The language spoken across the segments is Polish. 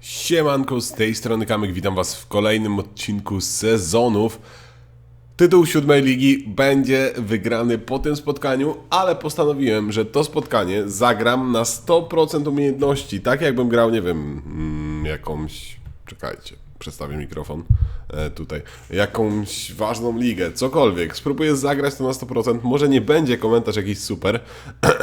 Siemanko, z tej strony Kamyk, witam was w kolejnym odcinku sezonów. Tytuł siódmej ligi będzie wygrany po tym spotkaniu, ale postanowiłem, że to spotkanie zagram na 100% umiejętności, tak jakbym grał, nie wiem, mm, jakąś... czekajcie, przedstawię mikrofon e, tutaj. Jakąś ważną ligę, cokolwiek. Spróbuję zagrać to na 100%, może nie będzie komentarz jakiś super,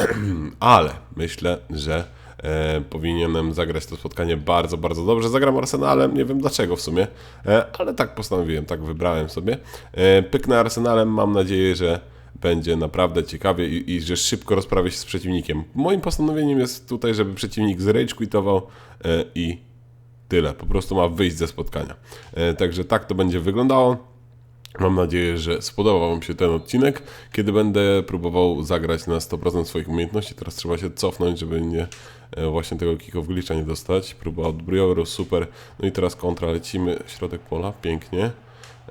ale myślę, że e, powinienem zagrać to spotkanie bardzo, bardzo dobrze. Zagram Arsenalem, nie wiem dlaczego w sumie, e, ale tak postanowiłem, tak wybrałem sobie. E, pyknę Arsenalem, mam nadzieję, że będzie naprawdę ciekawie i, i że szybko rozprawię się z przeciwnikiem. Moim postanowieniem jest tutaj, żeby przeciwnik zrage quitował e, i tyle. Po prostu ma wyjść ze spotkania. E, także tak to będzie wyglądało. Mam nadzieję, że spodobał Wam się ten odcinek, kiedy będę próbował zagrać na 100% swoich umiejętności. Teraz trzeba się cofnąć, żeby nie właśnie tego kick of glitcha nie dostać. Próba odbrojoru, super. No i teraz kontra, lecimy, środek pola, pięknie.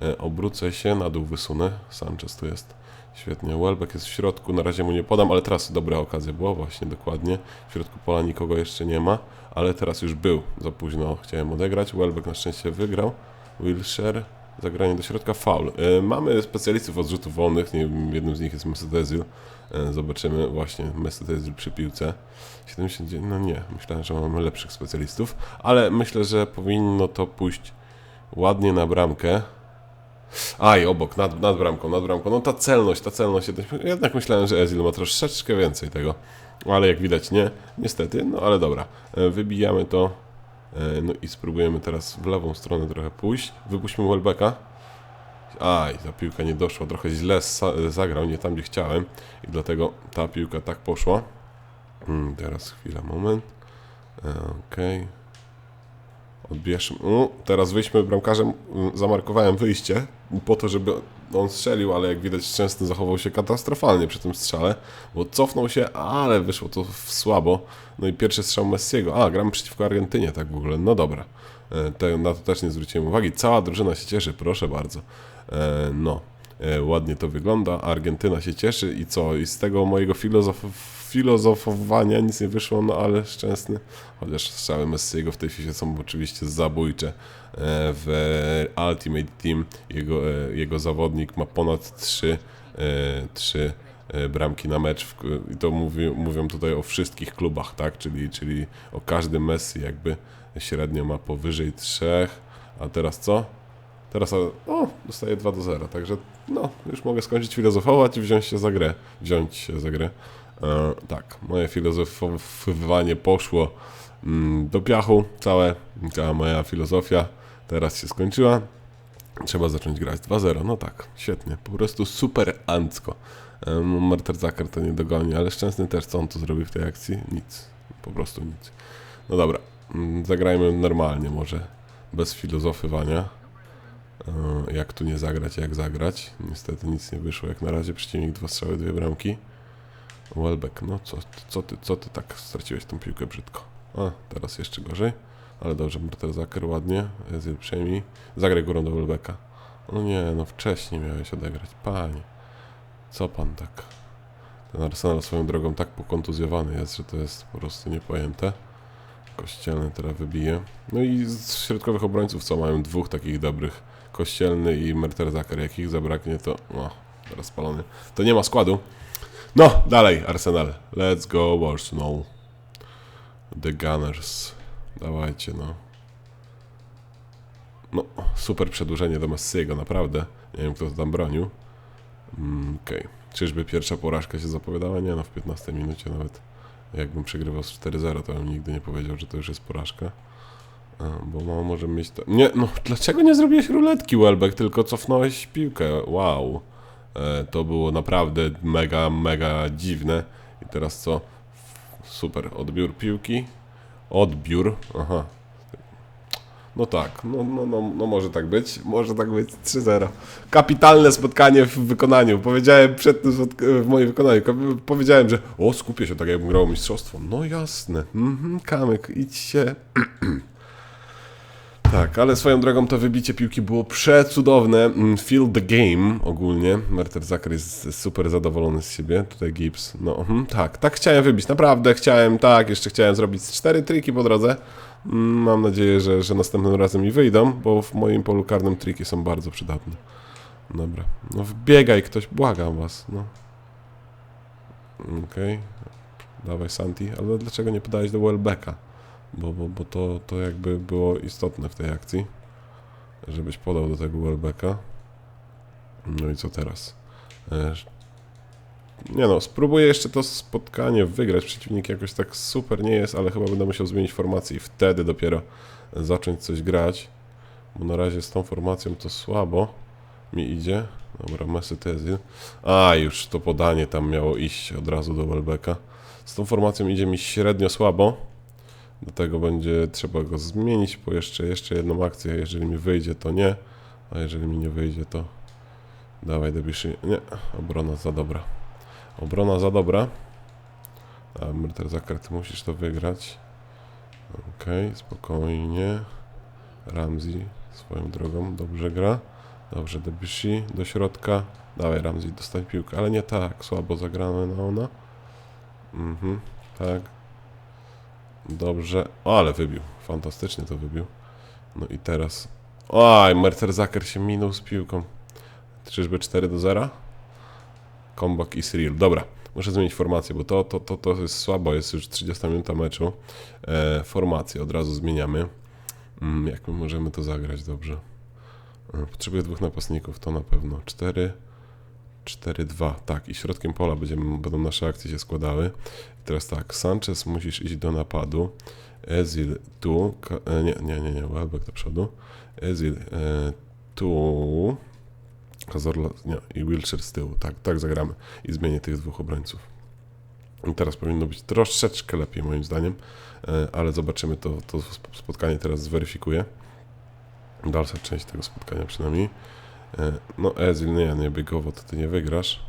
E, Obrócę się, na dół wysunę. Sanchez tu jest. Świetnie, Welbeck jest w środku, na razie mu nie podam, ale teraz dobra okazja była, właśnie dokładnie. W środku pola nikogo jeszcze nie ma, ale teraz już był. Za późno chciałem odegrać. Welbeck na szczęście wygrał. Wilshire, zagranie do środka, faul. E, mamy specjalistów od rzutów wolnych, nie, jednym z nich jest Mesut Özil. E, zobaczymy właśnie Mesut Özil przy piłce. 79, no nie, myślałem, że mamy lepszych specjalistów, ale myślę, że powinno to pójść ładnie na bramkę. Aj, obok, nad, nad bramką, nad bramką. No ta celność, ta celność. Jednak myślałem, że Ezil ma troszeczkę więcej tego. Ale jak widać nie, niestety, no ale dobra. E, Wybijamy to. E, No i spróbujemy teraz w lewą stronę trochę pójść. Wypuśćmy Welbecka. Aj, ta piłka nie doszła, trochę źle zagrał, nie tam gdzie chciałem. I dlatego ta piłka tak poszła. Mm, teraz chwila, moment. E, Okej. Odbierzmy. No, teraz wyjdźmy bramkarzem. mm, Zamarkowałem wyjście po to, żeby on strzelił, ale jak widać Szczęsny zachował się katastrofalnie przy tym strzale, bo cofnął się, ale wyszło to słabo. No i pierwszy strzał Messiego. A, gramy przeciwko Argentynie, tak w ogóle. No dobra. E, Te, na to też nie zwróciłem uwagi. Cała drużyna się cieszy, proszę bardzo. E, No, e, ładnie to wygląda. Argentyna się cieszy i co? I z tego mojego filozof filozofowania nic nie wyszło, no ale szczęsny. Chociaż strzały Messiego w tej chwili są oczywiście zabójcze. E, W Ultimate Team jego, e, jego zawodnik ma ponad 3, 3 bramki na mecz i to mówi, mówią tutaj o wszystkich klubach, tak? Czyli, czyli o każdym Messi jakby średnio ma powyżej 3, a teraz co? Teraz o, dostaję 2 do 0, także no, już mogę skończyć filozofować i wziąć się za grę. Wziąć się za grę. E, tak, moje filozofowanie poszło mm, do piachu, całe, cała moja filozofia teraz się skończyła. Trzeba zacząć grać 2-0, no tak, świetnie, po prostu super ancko. E, Merterzaker to nie dogoni, ale Szczęsny też, co on tu zrobił w tej akcji? Nic, po prostu nic. No dobra, mm, zagrajmy normalnie może, bez filozofywania. E, Jak tu nie zagrać, jak zagrać. Niestety nic nie wyszło, jak na razie przeciwnik dwa strzały, dwie bramki. Welbeck, no co, co, ty, co ty tak straciłeś tą piłkę brzydko? A, teraz jeszcze gorzej. Ale dobrze, Merterzaker ładnie. Ezil przejmij. Zagraj górą do Welbecka. No nie, no wcześniej miałeś odegrać. Panie, co pan tak? Ten Arsenal swoją drogą tak pokontuzjowany jest, że to jest po prostu niepojęte. Kościelny teraz wybije. No i z środkowych obrońców co? Mają dwóch takich dobrych. Kościelny i Merterzaker. Jak ich zabraknie, to... No, teraz spalony. To nie ma składu. No, dalej, Arsenal. Let's go, Arsenal. The Gunners. Dawajcie, no. No, super przedłużenie do Messiego, naprawdę. Nie wiem, kto to tam bronił. Mm, Okej. Czyżby pierwsza porażka się zapowiadała? Nie, no w 15 minucie nawet. Jakbym przegrywał z 4-0, to bym nigdy nie powiedział, że to już jest porażka. A, bo mo- może mieć to... Nie, no, dlaczego nie zrobiłeś ruletki, Welbeck, tylko cofnąłeś piłkę? Wow. E, to było naprawdę mega, mega dziwne. I teraz co? Super, odbiór piłki. Odbiór, aha. No tak, no, no, no, no może tak być, może tak być 3-0. Kapitalne spotkanie w wykonaniu. Powiedziałem przed tym w moim wykonaniu, ko- powiedziałem, że o, skupię się tak jakbym grał mistrzostwo. No jasne, mhm, Kamyk, idź się. Tak, ale swoją drogą to wybicie piłki było przecudowne. Mm, Feel the game ogólnie. Merterzaker jest super zadowolony z siebie. Tutaj Gibbs. No, mhm, tak, tak chciałem wybić. Naprawdę chciałem, tak. Jeszcze chciałem zrobić cztery triki po drodze. Mm, Mam nadzieję, że, że następnym razem mi wyjdą, bo w moim polu karnym triki są bardzo przydatne. Dobra. No wbiegaj ktoś, błagam was. No. Okej. Dawaj Santi, ale dlaczego nie podałeś do Welbecka? Bo, bo, bo to, to jakby było istotne w tej akcji, żebyś podał do tego Welbecka. No i co teraz? E, Nie no, spróbuję jeszcze to spotkanie wygrać. Przeciwnik jakoś tak super nie jest, ale chyba będę musiał zmienić formację i wtedy dopiero zacząć coś grać. Bo na razie z tą formacją to słabo mi idzie. Dobra, Messi Tezil. A, już to podanie tam miało iść od razu do Welbecka. Z tą formacją idzie mi średnio słabo. Dlatego będzie trzeba go zmienić po jeszcze, jeszcze jedną akcję. Jeżeli mi wyjdzie, to nie. A jeżeli mi nie wyjdzie, to dawaj Debiszy. Nie, obrona za dobra. Obrona za dobra. A Merterzaker, ty musisz to wygrać. Okej, spokojnie. Ramsey swoją drogą dobrze gra. Dobrze, Debussy do środka. Dawaj Ramsey, dostań piłkę, ale nie tak, słabo zagrane na ona. Mhm, tak. Dobrze, o, ale wybił. Fantastycznie to wybił. No i teraz. Oj, Merterzaker się minął z piłką. Czyżby 4 do 0? Comeback is real. Dobra, muszę zmienić formację, bo to, to, to, to jest słabo. Jest już 30 minuta meczu. E, formację od razu zmieniamy. Mm, jak my możemy to zagrać dobrze? E, Potrzebuję dwóch napastników, to na pewno. 4, 4, 2. Tak, i środkiem pola będziemy, będą nasze akcje się składały. I teraz tak, Sanchez musisz iść do napadu. Ezil tu. E, nie, nie, nie, nie, Welbeck do przodu. Ezil e, tu. Kazorla, nie, i Wilshire z tyłu. Tak, tak zagramy. I zmienię tych dwóch obrońców. I teraz powinno być troszeczkę lepiej moim zdaniem, e, ale zobaczymy to, to spotkanie teraz zweryfikuję. Dalsza część tego spotkania przynajmniej. E, No Ezil, nie, nie, biegowo to ty nie wygrasz.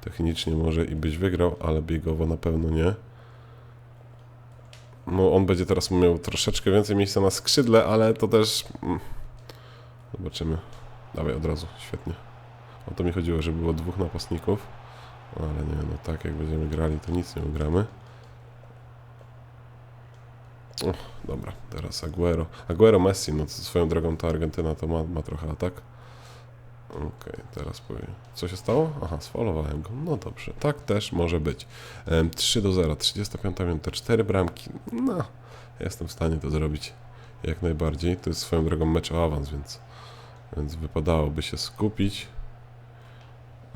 Technicznie może i byś wygrał, ale biegowo na pewno nie. No on będzie teraz miał troszeczkę więcej miejsca na skrzydle, ale to też... mm, Zobaczymy. Dawaj od razu, świetnie. O to mi chodziło, żeby było dwóch napastników. Ale nie, no tak jak będziemy grali, to nic nie ugramy. Dobra, teraz Aguero. Aguero Messi, no swoją drogą ta Argentyna to ma, ma trochę atak. Okej, teraz powiem. Co się stało? Aha, sfalowałem go. No dobrze, tak też może być. Em, 3 do 0, 35 minuta, 4 bramki. No, jestem w stanie to zrobić jak najbardziej. To jest swoją drogą mecz o awans, więc, więc wypadałoby się skupić.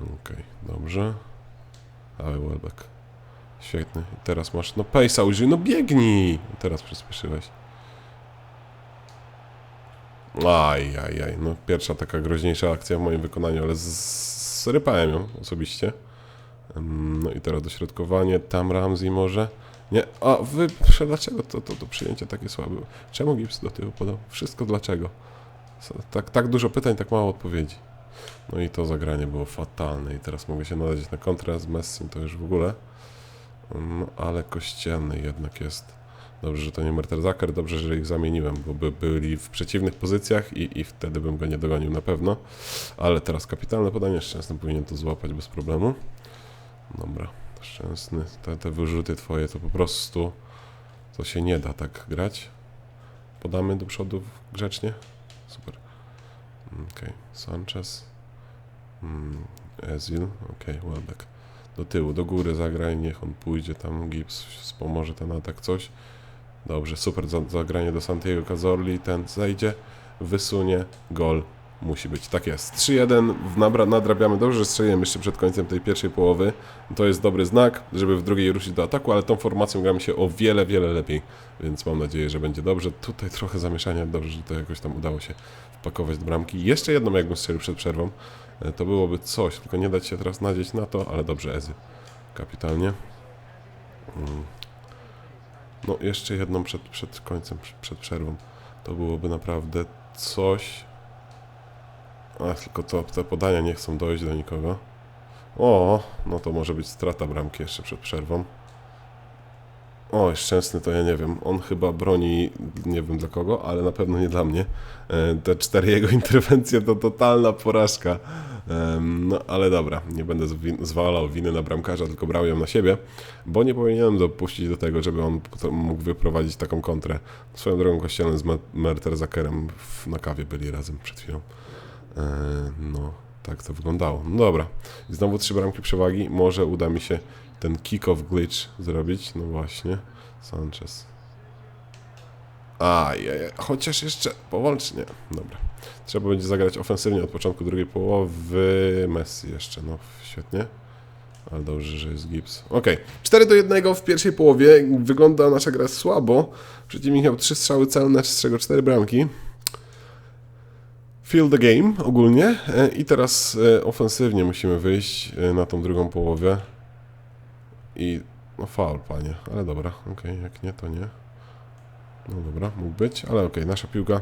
Okej, dobrze. Ale Welbeck. Świetny. I teraz masz, no pejsa użyj, no biegnij! Teraz przyspieszyłeś. Aj, aj, aj. No pierwsza taka groźniejsza akcja w moim wykonaniu, ale zrypałem ją osobiście. Ym, No i teraz dośrodkowanie, tam Ramsey może. Nie, a wy, dlaczego to, to, to przyjęcie takie słabe? Czemu Gibbs do tyłu podał? Wszystko dlaczego? Tak, tak dużo pytań, tak mało odpowiedzi. No i to zagranie było fatalne i teraz mogę się nadać na kontrę z Messim, to już w ogóle. No, ale kościelny jednak jest. Dobrze, że to nie Merterzaker, dobrze, że ich zamieniłem, bo by byli w przeciwnych pozycjach i, i wtedy bym go nie dogonił na pewno. Ale teraz kapitalne podanie, Szczęsny powinien to złapać bez problemu. Dobra, Szczęsny, te, te wyrzuty twoje to po prostu, to się nie da tak grać. Podamy do przodu grzecznie. Super. Okej, Sanchez. Mm, Ezil, okej, Welbeck. Do tyłu, do góry zagraj, niech on pójdzie tam, Gibbs wspomoże ten atak, coś. Dobrze, super za- zagranie do Santiago Cazorli, ten zejdzie, wysunie, gol musi być. Tak jest. 3-1, w nabra- nadrabiamy. Dobrze, że strzeliłem jeszcze przed końcem tej pierwszej połowy. To jest dobry znak, żeby w drugiej ruszyć do ataku, ale tą formacją gramy się o wiele, wiele lepiej, więc mam nadzieję, że będzie dobrze. Tutaj trochę zamieszania, dobrze, że to jakoś tam udało się wpakować do bramki. Jeszcze jedną, jakbym strzelił przed przerwą, e, to byłoby coś, tylko nie dać się teraz nadzieć na to, ale dobrze, Ezy. Kapitalnie. No, jeszcze jedną przed, przed końcem, przed, przed przerwą. To byłoby naprawdę coś. Ach, tylko to, te podania nie chcą dojść do nikogo. O, no to może być strata bramki jeszcze przed przerwą. O, szczęsny to ja nie wiem. On chyba broni, nie wiem dla kogo, ale na pewno nie dla mnie. E, Te cztery jego interwencje to totalna porażka. No ale dobra, nie będę zwalał winy na bramkarza, tylko brał ją na siebie, bo nie powinienem dopuścić do tego, żeby on mógł wyprowadzić taką kontrę. Swoją drogą kościelem z Me- Merterzakerem na kawie byli razem przed chwilą. E, No, tak to wyglądało. No dobra, znowu trzy bramki przewagi. Może uda mi się ten kick-off glitch zrobić. No właśnie, Sanchez. Ajajaj, chociaż jeszcze powolcznie. Dobra. Trzeba będzie zagrać ofensywnie od początku drugiej połowy. Messi jeszcze, no świetnie. Ale dobrze, że jest gips. Okej, 4 do 1 w pierwszej połowie. Wygląda nasza gra słabo. Przeciwnik miał 3 strzały celne, z czego 4 bramki. Feel the game ogólnie. E, I teraz e, ofensywnie musimy wyjść e, na tą drugą połowę. I no faul, panie. Ale dobra, okej, jak nie, to nie. No dobra, mógł być, ale okej, nasza piłka.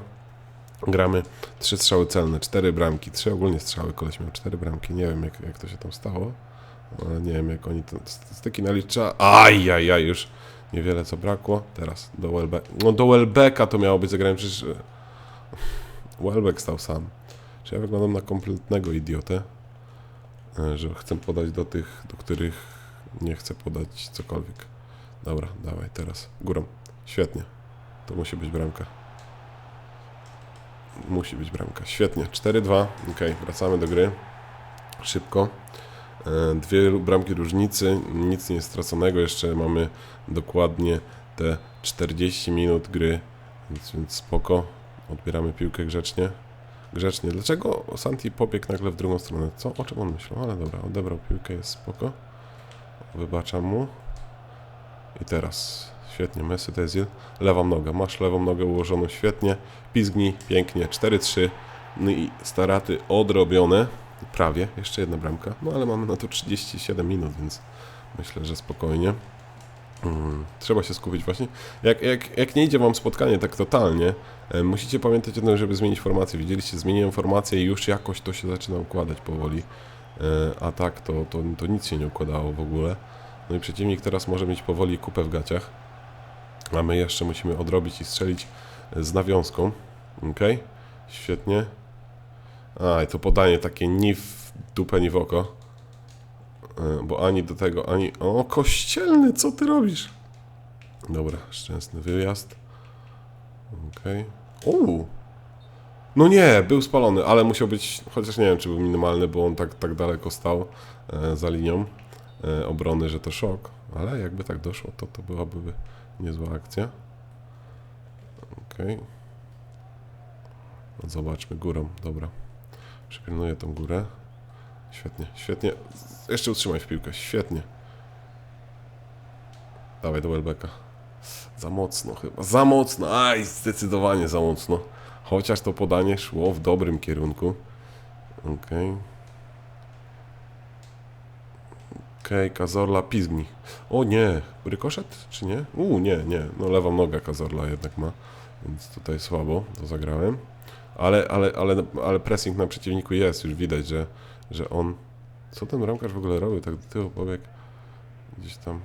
Gramy trzy strzały celne, cztery bramki, trzy ogólnie strzały, koleś miał cztery bramki, nie wiem jak, jak to się tam stało, nie wiem jak oni te statystyki nalicza. Aj, aj, już niewiele co brakło. Teraz do Welbecka, no do Welbecka to miało być, zagrałem przecież... e, Welbeck stał sam. Czy ja wyglądam na kompletnego idiotę, e, że chcę podać do tych, do których nie chcę podać cokolwiek. Dobra, dawaj teraz, górą. Świetnie. To musi być bramka. Musi być bramka. Świetnie. 4-2. Ok, wracamy do gry. Szybko. E, Dwie bramki różnicy. Nic nie jest straconego. Jeszcze mamy dokładnie te 40 minut gry. Więc, spoko. Odbieramy piłkę grzecznie. Grzecznie. Dlaczego Santi pobiegł nagle w drugą stronę? Co? O czym on myślał? Ale dobra, odebrał piłkę, jest spoko. Wybaczam mu. I teraz świetnie, Mesut Özil. Lewą nogę, masz lewą nogę ułożoną świetnie. Pizgnij, pięknie, 4-3. No i staraty odrobione. Prawie, jeszcze jedna bramka. No ale mamy na to 37 minut, więc myślę, że spokojnie. Mm, trzeba się skupić właśnie. Jak, jak, jak nie idzie wam spotkanie tak totalnie, e, musicie pamiętać o tym, żeby zmienić formację. Widzieliście, zmieniłem formację i już jakoś to się zaczyna układać powoli. E, a tak to, to, to nic się nie układało w ogóle. No i przeciwnik teraz może mieć powoli kupę w gaciach. A my jeszcze musimy odrobić i strzelić z nawiązką. Ok, świetnie. A, i to podanie takie ni w dupę, ni w oko. E, Bo ani do tego, ani... O, kościelny, co ty robisz? Dobra, szczęsny wyjazd. Okej. Uuu. No nie, był spalony, ale musiał być, chociaż nie wiem, czy był minimalny, bo on tak, tak daleko stał e, za linią e, obrony, że to szok. Ale jakby tak doszło, to to byłaby niezła akcja. No Zobaczmy górą, dobra. Przypilnuję tą górę. Świetnie, świetnie. Jeszcze utrzymaj w piłkę, świetnie. Dawaj do Welbecka. Za mocno chyba, za mocno, aj, zdecydowanie za mocno. Chociaż to podanie szło w dobrym kierunku. Okej. Okej, Kazorla pizgni. O nie, rykoszet czy nie? U, nie, nie. No lewą nogę Kazorla jednak ma, więc tutaj słabo to zagrałem. Ale, ale, ale, ale pressing na przeciwniku jest, już widać, że, że on... Co ten bramkarz w ogóle robił? Tak do tyłu pobieg. Gdzieś tam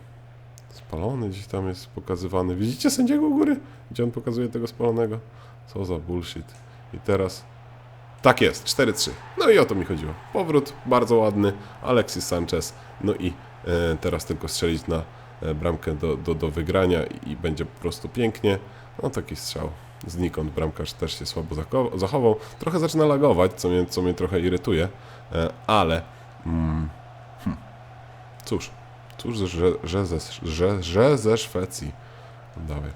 spalony, gdzieś tam jest pokazywany. Widzicie sędziego u góry? Gdzie on pokazuje tego spalonego? Co za bullshit. I teraz... Tak jest, 4-3. No i o to mi chodziło. Powrót bardzo ładny, Alexis Sanchez. No i e, teraz tylko strzelić na e, bramkę do, do, do wygrania i, będzie po prostu pięknie. No taki strzał. Znikąd bramkarz też się słabo zachował. Trochę zaczyna lagować, co mnie, co mnie trochę irytuje, e, ale mm, hm, cóż, cóż, że, że, ze, że, że ze Szwecji. Dawaj.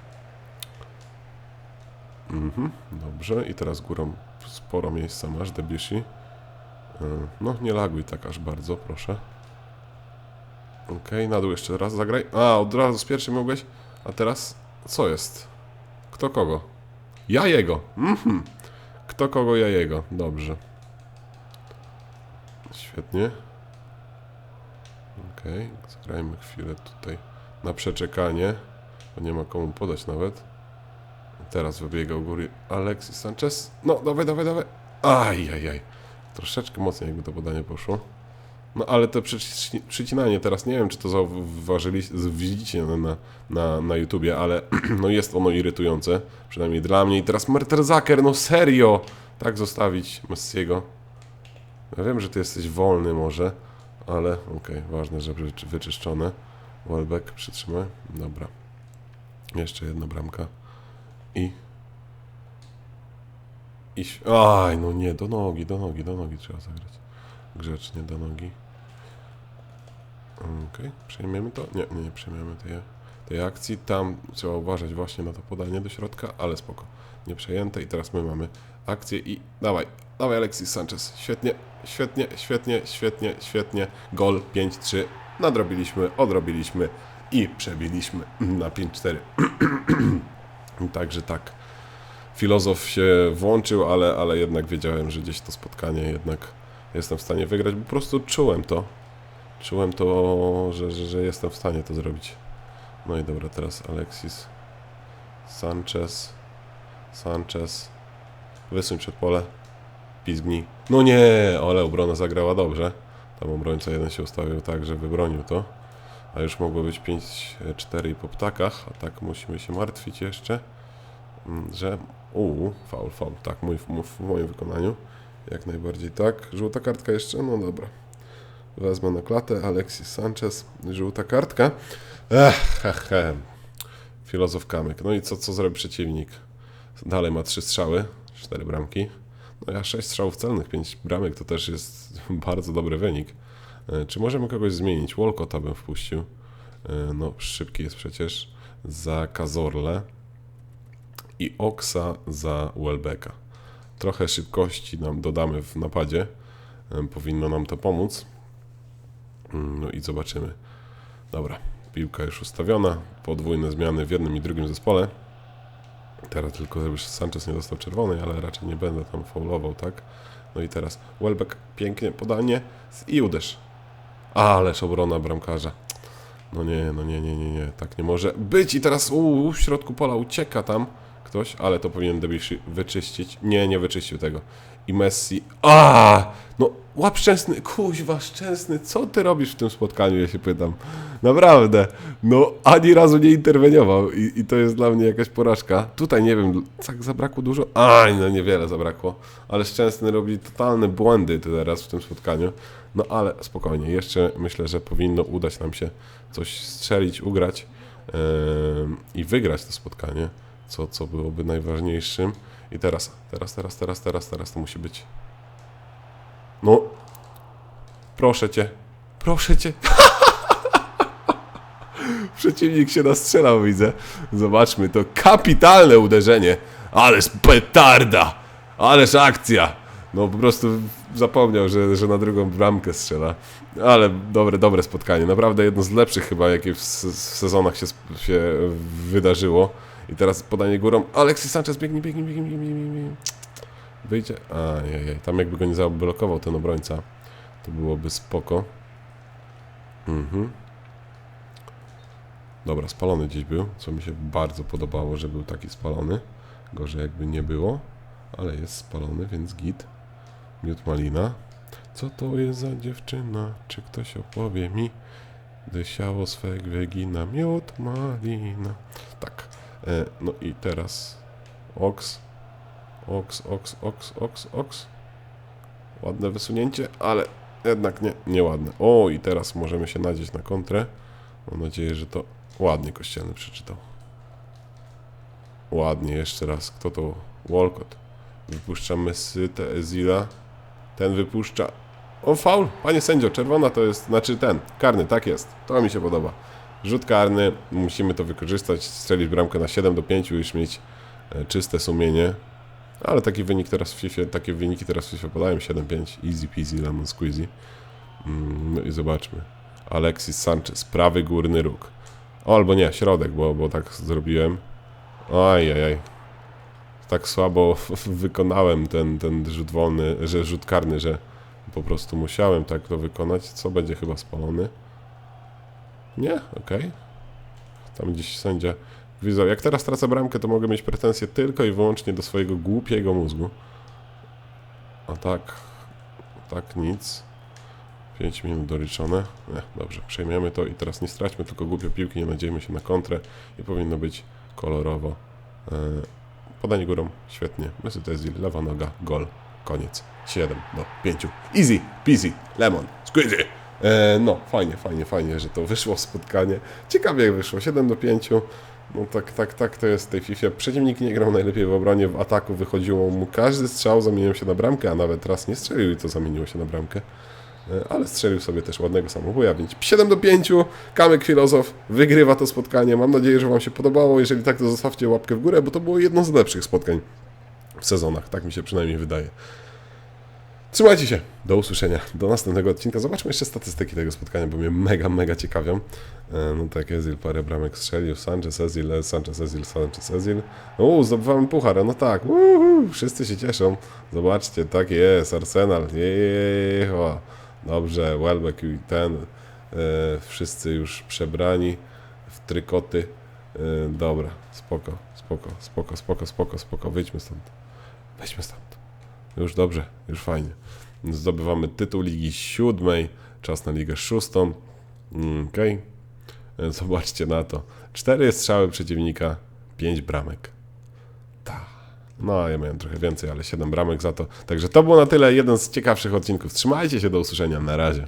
Mhm, dobrze. I teraz górą sporo miejsca masz, Debussy. E, No, nie laguj tak aż bardzo, proszę. Okej, na dół jeszcze raz zagraj. A, od razu z pierwszym mogłeś? A teraz co jest? Kto kogo? Ja jego. Mhm. Kto kogo, ja jego. Dobrze. Świetnie. Okej, zagrajmy chwilę tutaj na przeczekanie, bo nie ma komu podać nawet. Teraz wybiega u góry Alexis Sanchez. No, dawaj, dawaj, dawaj. Aj, aj, aj. Troszeczkę mocniej jakby to podanie poszło. No ale to przyci- przycinanie teraz, nie wiem czy to zauważyli, widzicie na, na, na, YouTubie, ale no jest ono irytujące, przynajmniej dla mnie. I teraz Merterzaker, no serio! Tak zostawić Messiego. Ja wiem, że ty jesteś wolny może, ale okej, ważne, że wyczy- wyczyszczone. Welbeck przytrzymaj. Dobra. Jeszcze jedna bramka. I... I... Aj, no nie, do nogi, do nogi, do nogi trzeba zagrać. Grzecznie do nogi. Okej, przejmiemy to? Nie, nie, nie przejmiemy tej, tej akcji. Tam trzeba uważać właśnie na to podanie do środka, ale spoko. Nie przejęte i teraz my mamy akcję i dawaj, dawaj Alexis Sanchez. Świetnie, świetnie, świetnie, świetnie, świetnie. Gol 5-3. Nadrobiliśmy, odrobiliśmy i przebiliśmy na 5-4. Także tak. Filozof się włączył, ale, ale jednak wiedziałem, że gdzieś to spotkanie jednak jestem w stanie wygrać. Po prostu czułem to. Czułem to, że, że, że jestem w stanie to zrobić. No i dobra, teraz Alexis. Sanchez. Sanchez. Wysuń przed pole. Pizgnij. No nie, ale obrona zagrała dobrze. Tam obrońca jeden się ustawił tak, że wybronił to. A już mogło być 5-4 i po ptakach. A tak musimy się martwić jeszcze, mm, że... Uuu, faul, faul. Tak, mój, w moim wykonaniu. Jak najbardziej tak. Żółta kartka jeszcze? No dobra. Wezmę na klatę. Alexis Sanchez. Żółta kartka. Ech, he. Filozof Kamyk. No i co, co zrobi przeciwnik? Dalej ma trzy strzały, cztery bramki. No ja sześć strzałów celnych, pięć bramek to też jest bardzo dobry wynik. E, Czy możemy kogoś zmienić? Walcota bym wpuścił. E, No, szybki jest przecież. Za Kazorle. I Oksa za Welbecka. Trochę szybkości nam dodamy w napadzie. E, Powinno nam to pomóc. Mm, No i zobaczymy. Dobra, piłka już ustawiona. Podwójne zmiany w jednym i drugim zespole. Teraz tylko, żeby Sanchez nie dostał czerwonej, ale raczej nie będę tam faulował, tak? No i teraz Welbeck, pięknie podanie i uderz. Ależ obrona bramkarza. No nie, no nie, nie, nie, nie, tak nie może być. I teraz uu, w środku pola ucieka tam ktoś, ale to powinien Debishi wyczyścić. Nie, nie wyczyścił tego. I Messi. A! No, łap szczęsny, kuźwa szczęsny, co ty robisz w tym spotkaniu, ja się pytam. Naprawdę, no ani razu nie interweniował i, i to jest dla mnie jakaś porażka. Tutaj nie wiem, tak zabrakło dużo? Aj, no niewiele zabrakło, ale Szczęsny robi totalne błędy teraz w tym spotkaniu. No ale spokojnie, jeszcze myślę, że powinno udać nam się coś strzelić, ugrać yy, i wygrać to spotkanie, co, co byłoby najważniejszym. I teraz, teraz, teraz, teraz, teraz, teraz to musi być. No, proszę cię, proszę cię. Przeciwnik się nastrzelał, widzę. Zobaczmy, to kapitalne uderzenie. Ależ petarda! Ależ akcja! No po prostu zapomniał, że, że na drugą bramkę strzela. Ale dobre, dobre spotkanie. Naprawdę jedno z lepszych chyba, jakie w, sezonach się, się wydarzyło. I teraz podanie górą. Alexis Sanchez biegnie, biegnie, biegnie, biegnie, biegnie. Wyjdzie. Ajajaj. Tam jakby go nie zablokował ten obrońca, to byłoby spoko. Mhm. Dobra, spalony gdzieś był, co mi się bardzo podobało, że był taki spalony. Gorzej jakby nie było, ale jest spalony, więc git. Miód malina. Co to jest za dziewczyna? Czy ktoś opowie mi? Gdy siało swego wygina miód malina. Tak. E, no i teraz Ox. Ox, ox, ox, ox, ox. Ładne wysunięcie, ale jednak nie, nieładne. O, i teraz możemy się nadzieć na kontrę. Mam nadzieję, że to ładnie kościelny przeczytał. Ładnie, jeszcze raz. Kto to? Walcott. Wypuszczamy Sytę Ezila. Ten wypuszcza. O, faul! Panie sędzio, czerwona to jest, znaczy ten, karny, tak jest. To mi się podoba. Rzut karny, musimy to wykorzystać, strzelić bramkę na 7 do 5 i już mieć e, czyste sumienie. Ale taki wynik teraz w FIFA, takie wyniki teraz w FIFA podają 7-5, easy peasy, lemon squeezy. Mm, no i zobaczmy. Alexis Sanchez, prawy górny róg. O, albo nie, środek, bo, bo tak zrobiłem. Ajajaj. Tak słabo wykonałem ten, ten rzut wolny, że rzut karny, że po prostu musiałem tak to wykonać. Co będzie chyba spalony? Nie? Okej. Tam gdzieś sędzia gwizdał. Jak teraz tracę bramkę, to mogę mieć pretensje tylko i wyłącznie do swojego głupiego mózgu. A tak, tak nic. 5 minut doliczone. Nie, dobrze, przejmiemy to i teraz nie straćmy tylko głupio piłki, nie nadziejmy się na kontrę i powinno być kolorowo. E, podanie górą, świetnie. Mesut lewa noga, gol, koniec. 7 do 5. Easy, peasy, lemon, squeezy. E, no, fajnie, fajnie, fajnie, że to wyszło spotkanie. Ciekawie jak wyszło, 7 do 5. No tak, tak, tak to jest w tej FIFA. Przeciwnik nie grał najlepiej w obronie, w ataku wychodziło mu każdy strzał, zamienił się na bramkę, a nawet raz nie strzelił i to zamieniło się na bramkę. E, Ale strzelił sobie też ładnego samobuja, więc 7 do 5. Kamek Filozof wygrywa to spotkanie. Mam nadzieję, że Wam się podobało. Jeżeli tak, to zostawcie łapkę w górę, bo to było jedno z lepszych spotkań w sezonach. Tak mi się przynajmniej wydaje. Trzymajcie się. Do usłyszenia. Do następnego odcinka. Zobaczmy jeszcze statystyki tego spotkania, bo mnie mega, mega ciekawią. E, No tak, Ezil parę bramek strzelił. Sanchez, Ezil, Sanchez, Ezil, Sanchez, Ezil. Uuu, zdobywamy puchar. No tak. Uhu, wszyscy się cieszą. Zobaczcie, tak jest. Arsenal. Jecho. Dobrze, Welbeck i ten. E, wszyscy już przebrani w trykoty. E, dobra, spoko, spoko, spoko, spoko, spoko, spoko. Wyjdźmy stąd. Wejdźmy stąd. Już dobrze, już fajnie. Zdobywamy tytuł Ligi Siódmej, czas na Ligę Szóstą. Mm, Okej. E, Zobaczcie na to. Cztery strzały przeciwnika, pięć bramek. No, ja miałem trochę więcej, ale siedem bramek za to. Także to było na tyle. Jeden z ciekawszych odcinków. Trzymajcie się, do usłyszenia. Na razie.